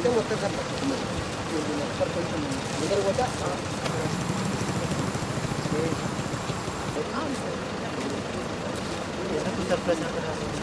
అంటే మొత్తం sir sir కొంచెం అందరూ పోతే ఎందుకు సర్ప్రైజ్ అంటారు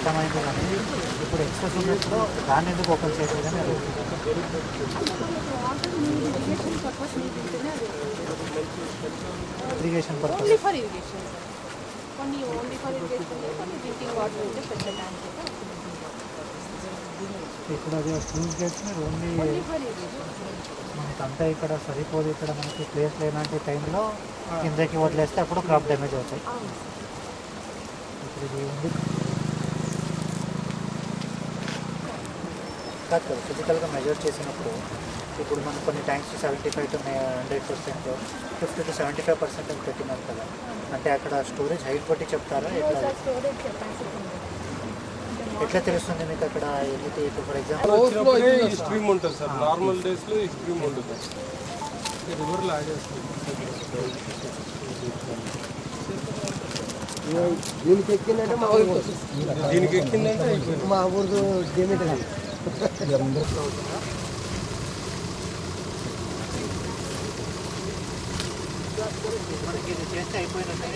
అర్థమైంది కానీ ఉన్నప్పుడు దాన్ని ఎందుకు ఓపెన్ కానీ అడుగుతున్నాను irrigation purpose only for irrigation కొన్ని ఓన్లీ ఫర్ ఇరిగేషన్ కొన్ని డ్రింకింగ్ వాటర్ ఉంటే పెద్ద ట్యాంక్ ఇప్పుడు అది గేట్స్ మీరు ఓన్లీ మనకంతా ఇక్కడ సరిపోదు. ఇక్కడ మనకి ప్లేస్ లేనంటే టైంలో కిందకి వదిలేస్తే అప్పుడు క్రాప్ డ్యామేజ్ అవుతాయి. ఇప్పుడు ఇది ఉంది. కాదు కదా ఫిజికల్గా మెజర్ చేసినప్పుడు ఇప్పుడు మనం కొన్ని tanks seventy five to hundred percent fifty to seventy five percent అని పెట్టినారు కదా. అంటే అక్కడ స్టోరేజ్ హైట్ బట్టి చెప్తారా? ఎట్లా? ఎట్లా తెలుస్తుంది మీకు అక్కడ ఎన్ని ఇప్పుడు ఫర్ ఎగ్జాంపుల్ స్ట్రీమ్ ఉంటుంది సార్. నార్మల్ డేస్లో ఈ స్ట్రీమ్ ఉంటుంది. రివర్లో యాడ్ చేస్తుంది దీనికి ఎక్కిందంటే మా వస్తుంది. దీనికి ఎక్కిందంటే మా ఊరు డేమేజ్ కాదు మనకి ఇది చేస్తే అయిపోయినట్టే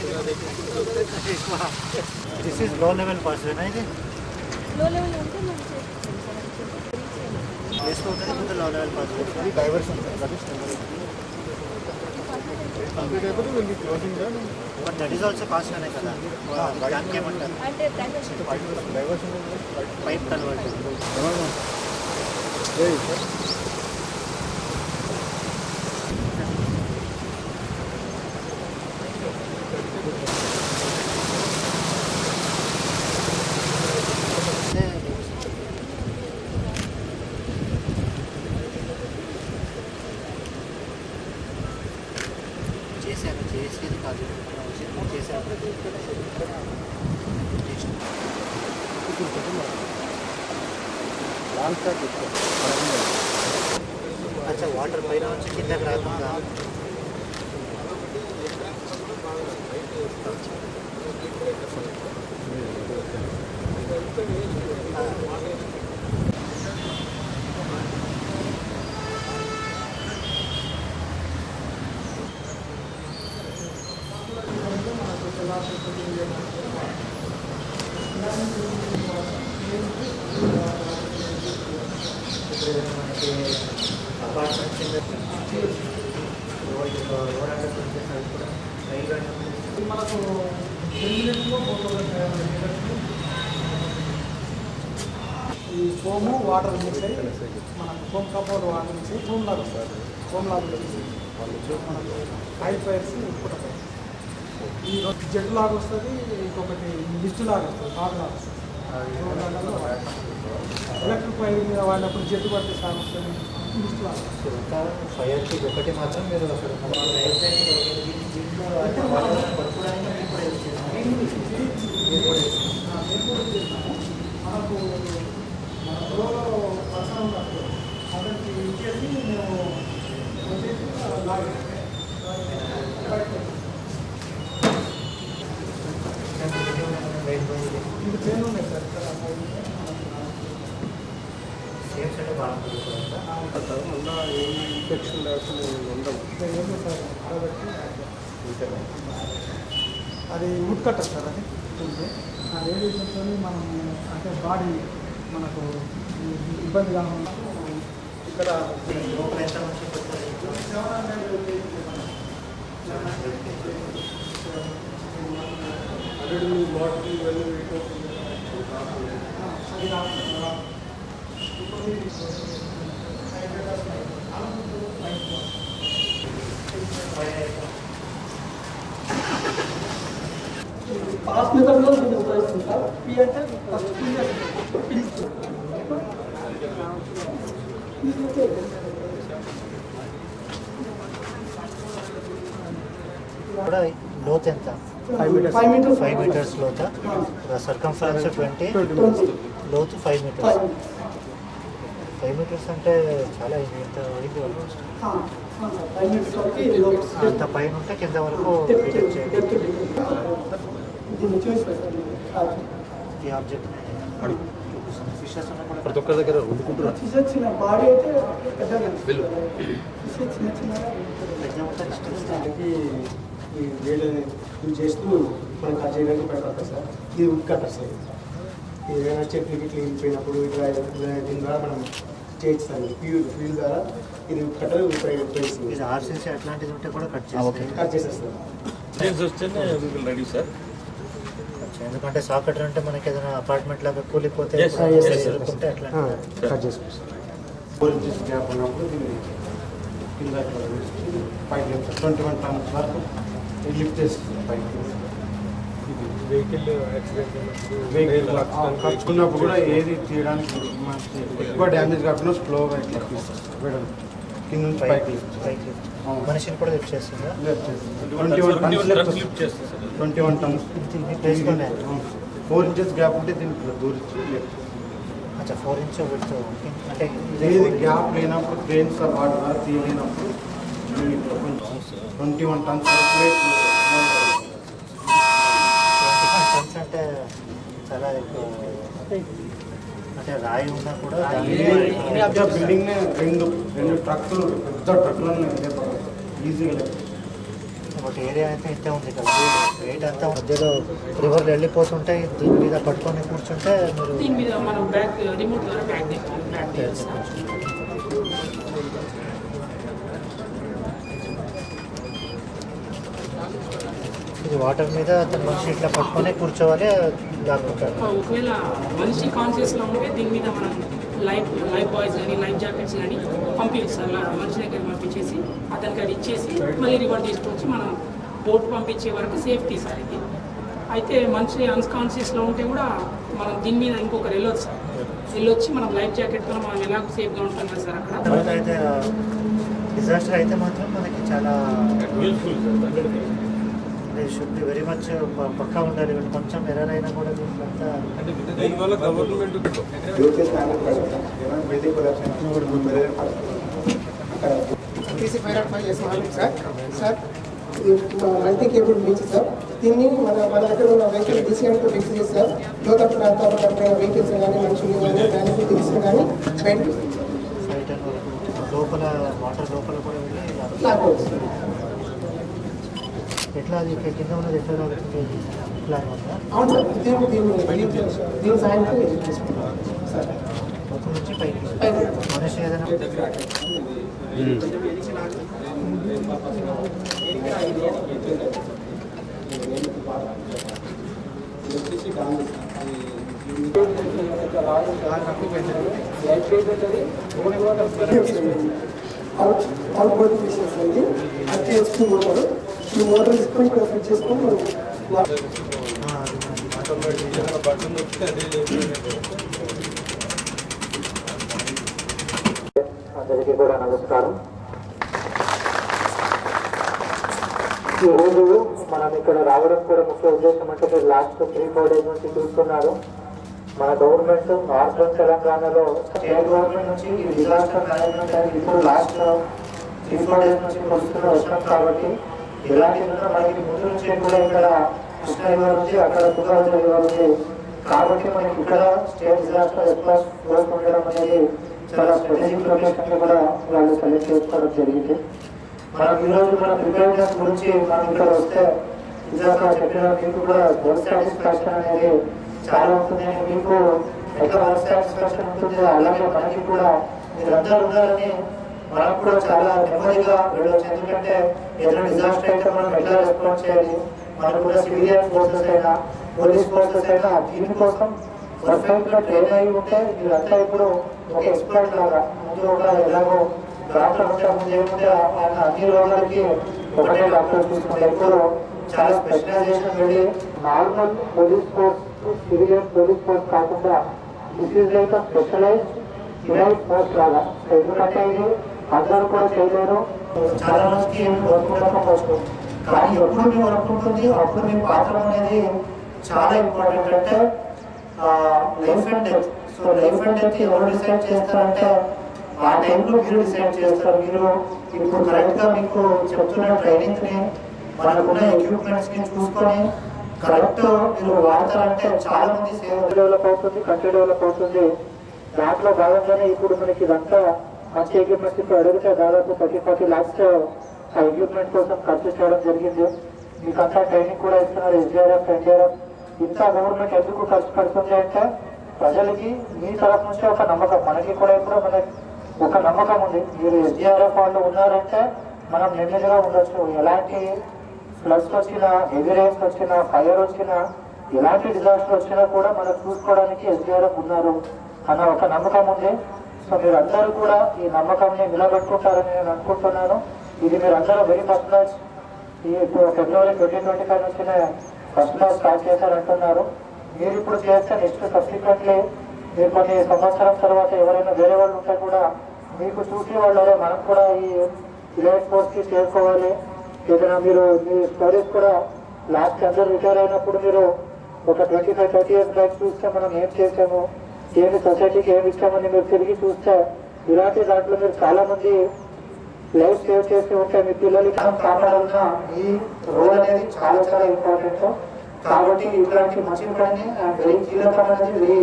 దిస్ ఈజ్లో లెవెల్ పాస్ ఇది లో లెవెల్ ఉంటే మనం చేస్తాం సార్ అది చేస్తాం. వేసుకో ఉంటుంది ముందు low level pass diversion but that is also pass అనే కదా. దానికి ఏమంటారు పైప్ కన్వర్ట్ చేశాను చేసేది కాదు. చేశాను అచ్చా వాటర్ పైన వచ్చి కిందకి రాకుండా. ఇప్పుడు ఏదైనా మనకి అపార్ట్మెంట్ కింద రోడ్ రోడ్ అంటే కొంచెం అది కూడా రైలు అంటే మనకు రెండింటిలో ఈ ఫోము వాటర్ మిక్స్ అయ్యి మనకు ఫోమ్ కపోల్ వాటర్ మిక్స్ అయ్యి ఫోమ్ లాగా వస్తుంది. ఫోమ్ లాగా వచ్చేసి మనకు హై ఫైర్స్ పుట్టతాయి ఈ జెట్ లాగా వస్తుంది ఇంకొకటి లిస్ట్ లాగా వస్తుంది కార్ లాగా వస్తుంది. ఎలక్ట్రిక్ వైర్ మీద వాడినప్పుడు జెట్ పడితే సార్ వస్తుంది లిస్ట్ లాగా వస్తుంది. ఇంకా ఫైర్కి ఒకటి మాత్రం మీరు అక్కడ దీంట్లో పడుకోవడానికి మీరు కూడా యూజ్ చేస్తున్నారు. మీరు కూడా యూజ్ చేస్తున్నారు. ఆ, మేము కూడా చేస్తాము మనకు మన ఫ్లోలో పర్సన్ ఉన్నప్పుడు అతనికి ఇచ్చేసి మేము వచ్చేసి లాగే ఇన్ఫెక్షన్ లేకుండా ఉండవు అది ఉట్కట్ట సార్ అది ఆ రేడియేషన్తో మనం అంటే బాడీ మనకు ఇబ్బంది కాకుండా ఇక్కడ లోపల ఎంత మంచి పెడతారు ఇంట్లో? సెవెన్ హండ్రెడ్ హండ్రెడ్ బాటిల్ ఇవన్నీ వెయిట్ అవుతుంది అది రాకుండా హాస్పిటల్లో నేను ఉపయోగిస్తుంటా పి అంటే ఫస్ట్ పిలుస్తుంది కూడా లోతు ఎంత ఫైవ్ మీటర్స్ ఫైవ్ మీటర్స్ లోత. సర్కంఫరెన్స్ ట్వంటీ లోతు ఫైవ్ మీటర్స్ ఫైవ్ మీటర్స్ అంటే చాలా ఇది. ఎంత అయింది ఆల్మోస్ట్ అంత పైన ఉంటే కింద వరకు డిటెక్ట్ ఈ ఆబ్జెక్ట్ ఫిషెస్ ప్రతి ఒక్కరి దగ్గర వండుకుంటున్నారు చిన్న చిన్న ఈ యూజ్ చేస్తూ మనం కట్ చేయడానికి సార్. ఇది వుడ్ కట్టర్ సార్ ఇది ఏదైనా చెట్లు ఇట్లా ఇరిగిపోయినప్పుడు ఇట్లా దీని ద్వారా మనం చేయొచ్చు సార్. ఫ్యూల్ ఫ్యూల్ ద్వారా ఇది వుడ్ కట్టర్ ఉపయోగిస్తుంది. ఇది ఆర్సీసీ అట్లాంటిది ఉంటే కూడా కట్ చేయాలి కట్ ట్రైన్స్ వస్తేనే రెడీ సార్ ఎందుకంటే అంటే మనకి ఏదైనా అపార్ట్మెంట్ లాగా కూలిపోతే కట్ గ్యాప్ ఉన్నప్పుడు దీన్ని కింద ట్వంటీ వన్ టన్స్ వరకు లిఫ్ట్ చేస్తుంది పైకి వెహికల్ యాక్సిడెంట్ కూడా ఏది తీయడానికి మనకి ఎక్కువ డ్యామేజ్ కాకుండా స్లోగా ఇట్లా. కింద నుంచి పైకి మనిషిని కూడా లిఫ్ట్ చేస్తుందా. ట్వంటీ వన్ టన్స్ లిఫ్ట్ చేస్తుంది twenty one tons. Four inches gap ఉంటే దీనికి దూరించి left. అచ్చా ఫోర్ ఇంచ్ విడ్త్ అంటే ఏది. గ్యాప్ లేనప్పుడు ట్రైన్స్ వాటి తీయలేనప్పుడు ట్వంటీ వన్ టన్స్ అంటే చాలా ఎక్కువ అంటే రాయి ఉన్నా కూడా బిల్డింగ్ రెండు రెండు ట్రక్కులు పెద్ద ట్రక్కులను ఈజీగా లేపు. బట్ ఏరియా అయితే ఇంతే ఉంది కదా వెయిట్ అంతా మధ్యలో రివర్లు వెళ్ళిపోతుంటే దీని మీద పట్టుకొని కూర్చుంటే మీరు వాటర్ మీద అతను మనిషి ఇట్లా పట్టుకొని కూర్చోవాలి దాక్కుంటారు ఒకవేళ మనిషి కాన్షియస్లో ఉంటే దీని మీద మనం లైఫ్ లైఫ్ బాయ్స్ కానీ లైఫ్ జాకెట్స్ కానీ పంపించాలి మనిషి దగ్గర పంపించేసి అతనికి అది ఇచ్చేసి మళ్ళీ రివర్ట్ తీసుకొచ్చి మనం బోట్ పంపించే వరకు సేఫ్టీ సార్ ఇది. అయితే మనిషి అన్కాన్షియస్లో ఉంటే కూడా మనం దీని మీద ఇంకొకరు వెళ్ళొచ్చు సార్. వెళ్ళొచ్చి మనం లైఫ్ జాకెట్తో మనం ఎలాగో సేఫ్గా ఉంటాం కదా సార్ అక్కడ. డిజాస్టర్ అయితే మాత్రం మనకి చాలా useful should be very much పక్కా ఉండాలి. వీళ్ళు కొంచెం ఎర్రర్ అయినా కూడా దీంట్లో అంతా TC five not five sir sir multi cable beach sir. దీన్ని మన మన దగ్గర ఉన్న వెహికల్ డీసీఎంకు ఫిక్స్ చేసి సార్. లోతట్టు ప్రాంతాల్లో పడిపోయిన వెహికల్స్ కానీ మనుషులు కానీ దానికి తీసుకుని కానీ బయట లోపల వాటర్ లోపల కూడా వెళ్ళి ఎట్లా అది ఇక్కడ కింద ఉన్నది ఎట్లా ప్లాన్ ఉందా అవును సార్ దీన్ని దీన్ని దీని సాయంతో తీసుకుంటాం సార్ లోపల నుంచి పైకి. మనిషి ఏదైనా అవుట్ అవుట్ అండి అది మోటార్ ఈ మోటార్ తీసుకొని ఇక్కడ ఫిట్ చేసుకొని మనం అందరికీ కూడా నమస్కారం. ఈరోజు మనం ఇక్కడ రావడం కూడా ముఖ్య ఉద్దేశం అంటే మీరు లాస్ట్ త్రీ ఫోర్ డేస్ నుంచి చూస్తున్నారు. మన గవర్నమెంట్ నార్థన్ తెలంగాణలో స్టేట్ గవర్నమెంట్ నుంచి డిజాస్టర్ మేనేజ్మెంట్ ఇప్పుడు లాస్ట్ త్రీ ఫోర్ డేస్ నుంచి వస్తున్న వర్షం కాబట్టి ఇలాంటి మనకి ముందు నుంచి కూడా ఇక్కడ కృష్ణ నుంచి అక్కడ తుకాజు నుంచి కాబట్టి మనకి ఇక్కడ స్టేట్ డిజాస్టర్ ఎట్లా కోరుకుండడం అనేది చాలా స్పెసిఫిక్ లొకేషన్ కూడా వాళ్ళు సెలెక్ట్ చేసుకోవడం జరిగింది. మనం ఈరోజు మన ప్రిపేర్నెస్ గురించి మనం ఇక్కడ వస్తే ఇందాక చెప్పిన మీకు కూడా వర్క్ సాటిస్ఫాక్షన్ అనేది చాలా ఉంటుంది. మీకు ఎంత వర్క్ సాటిస్ఫాక్షన్ ఉంటుందో అలాగే మనకి కూడా మీరందరూ ఉండాలని మనకు కూడా చాలా నెమ్మదిగా వెళ్ళవచ్చు ఎందుకంటే ఏదైనా డిజాస్టర్ అయితే మనం ఎట్లా రెస్పాండ్ చేయాలి? మనకు కూడా సివిలియన్ ఫోర్సెస్ అయినా పోలీస్ ఫోర్సెస్ అయినా దీనికోసం పర్ఫెక్ట్గా ట్రైన్ అయి ఉంటే వీళ్ళంతా ఇప్పుడు ఒక ఎక్స్పర్ట్ లాగా ముందు ఒక ఎలాగో డాక్టర్ ఉంటే ముందు ఏముంటే ఆయన అన్ని రోగాలకి ఒకటే డాక్టర్ చూసుకుంటే ఇప్పుడు చాలా స్పెషలైజేషన్ వెళ్ళి normal police force civilian police force కాకుండా this is like specialized unit force లాగా. ఎందుకంటే ఇది అందరూ కూడా చేయలేరు. చాలా మందికి ఉండకపోవచ్చు కానీ ఎప్పుడు మేము అనుకుంటుంది అప్పుడు మీ పాత్ర అనేది చాలా ఇంపార్టెంట్ అంటే life and death so life and death ఎవరు డిసైడ్ చేస్తారంటే ఆ టైంలో మీరు డిసైడ్ చేస్తారు. మీరు ఇప్పుడు కరెక్ట్గా మీకు చెప్తున్న ట్రైనింగ్ని మనకున్న ఎక్విప్మెంట్స్ని చూసుకొని కరెక్ట్ మీరు వాడతారంటే చాలా మంది సేవ డెవలప్ అవుతుంది కంట్రీ డెవలప్ అవుతుంది. దాంట్లో భాగంగానే ఇప్పుడు మనకి ఇదంతా మంచి ఎక్విప్మెంట్స్ ఇప్పుడు అడిగితే దాదాపు థర్టీ ఫార్టీ ల్యాక్స్ ఆ ఎక్విప్మెంట్ కోసం ఖర్చు చేయడం జరిగింది. మీకంతా ట్రైనింగ్ కూడా ఇస్తున్నారు ఎస్డిఆర్ఎఫ్ ఎన్డీఆర్ఎఫ్. ఇంత గవర్నమెంట్ ఎందుకు ఖర్చు పెడుతుంది అంటే ప్రజలకి మీ తరఫు నుంచి ఒక నమ్మకం. మనకి కూడా ఇప్పుడు మన ఒక నమ్మకం ఉంది. మీరు ఎస్డిఆర్ఎఫ్ వాళ్ళు ఉన్నారంటే మనం నెమ్మదిగా ఉండొచ్చు. ఎలాంటి ఫ్లడ్స్ వచ్చినా హెవీ రైన్స్ వచ్చినా ఫైర్ వచ్చినా ఎలాంటి డిజాస్టర్ వచ్చినా కూడా మనం చూసుకోవడానికి ఎస్డిఆర్ఎఫ్ ఉన్నారు అన్న ఒక నమ్మకం ఉంది. సో మీరు అందరూ కూడా ఈ నమ్మకాన్ని నిలబెట్టుకుంటారని నేను అనుకుంటున్నాను. ఇది మీరు అందరూ వెరీ ఫస్ట్ మ్యాచ్ ఈ ఇప్పుడు ఫిబ్రవరి ట్వంటీ ట్వంటీ ఫైవ్ నుంచి ఫస్ట్ మ్యాచ్ స్టార్ట్ చేశారంటున్నారు. మీరు ఇప్పుడు చేస్తే నెక్స్ట్ సబ్సిక్వెంట్లీ మీరు కొన్ని సంవత్సరం తర్వాత ఎవరైనా వేరే వాళ్ళు ఉంటే కూడా మీకు చూసి వాళ్ళు మనం కూడా ఈ ఇలైట్ పోస్ట్కి చేరుకోవాలి. ఏదైనా మీరు మీ స్టడీస్ కూడా లాస్ట్ అందరూ రిటైర్ అయినప్పుడు మీరు ఒక twenty five thirty years back చూస్తే మనం ఏం చేసాము? ఏమి సొసైటీకి ఏమి ఇచ్చామని మీరు తిరిగి చూస్తే ఇలాంటి దాంట్లో మీరు చాలా మంది లైఫ్ సేవ్ చేసి ఉంటే మీ పిల్లలకి మనం కాపాడాల్సిన ఈ రోల్ అనేది చాలా చాలా ఇంపార్టెంట్ కాబట్టి ఇలాంటి మంచి పని వెరీ కీలకమైనది వెరీ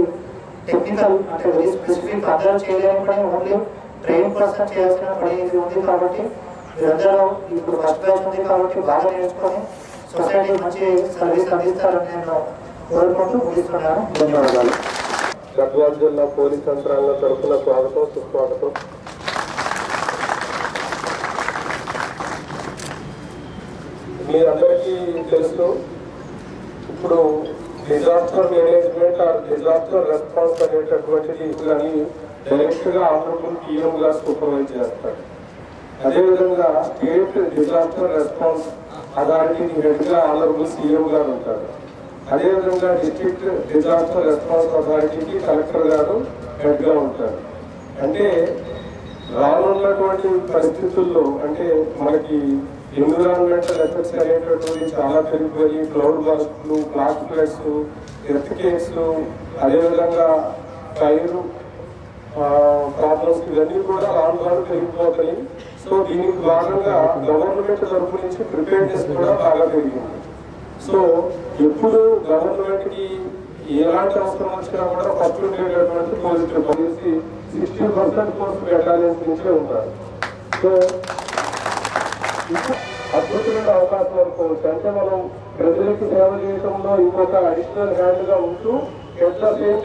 టెక్నికల్ అంటే వెరీ స్పెసిఫిక్ అందరూ చేయలేని పని ఓన్లీ ట్రైన్ పర్సన్ చేయాల్సిన పని ఇది ఉంది కాబట్టి మీరందరూ ఇప్పుడు ఫస్ట్ క్లాస్ ఉంది కాబట్టి బాగా నేర్చుకొని సొసైటీ మంచి సర్వీస్ అందిస్తారని నేను కోరుకుంటూ ముగిస్తున్నాను. ధన్యవాదాలు. గద్వాల జిల్లా పోలీస్ యంత్రాంగం తరఫున స్వాగతం సుస్వాగతం. మీరందరికీ తెలుసు ఇప్పుడు disaster management or disaster response అనేటటువంటిది ఇవన్నీ డైరెక్ట్గా ఆనరబుల్ పిఎం గారు సూపర్వైజ్ చేస్తారు. అదేవిధంగా స్టేట్ డిజాస్టర్ రెస్పాన్స్ అథారిటీ హెడ్గా ఆనరబుల్ సీఎం గారు ఉంటారు. అదేవిధంగా డిస్ట్రిక్ట్ డిజాస్టర్ రెస్పాన్స్ అథారిటీకి కలెక్టర్ గారు హెడ్గా ఉంటారు. అంటే రానున్నటువంటి పరిస్థితుల్లో అంటే మనకి ఎన్విరాన్మెంటల్ ఎఫెక్ట్స్ అనేటటువంటి చాలా పెరిగిపోయి క్లౌడ్ బస్ట్లు బ్లాక్ ఫ్లడ్స్ ఎర్త్ కేక్స్లు అదేవిధంగా టైర్ ప్రాబ్లమ్స్ ఇవన్నీ కూడా రాను రాను పెరిగిపోతాయి. సో దీనికి భాగంగా గవర్నమెంట్ తరఫు నుంచి ప్రిపేర్నెస్ కూడా బాగా పెరిగింది. సో ఎప్పుడు గవర్నమెంట్కి ఎలాంటి అవసరం వచ్చినా కూడా ఫస్ట్ ఉండేటటువంటి positive policy sixty percent corps battalions నుంచే ఉన్నారు సో అద్భుతమైన అవకాశం అనుకోవచ్చు. అంటే మనం ప్రజలకు సేవ చేయడంలో ఇంకొక అడిషనల్ హ్యాండ్గా ఉంటూ ఎంత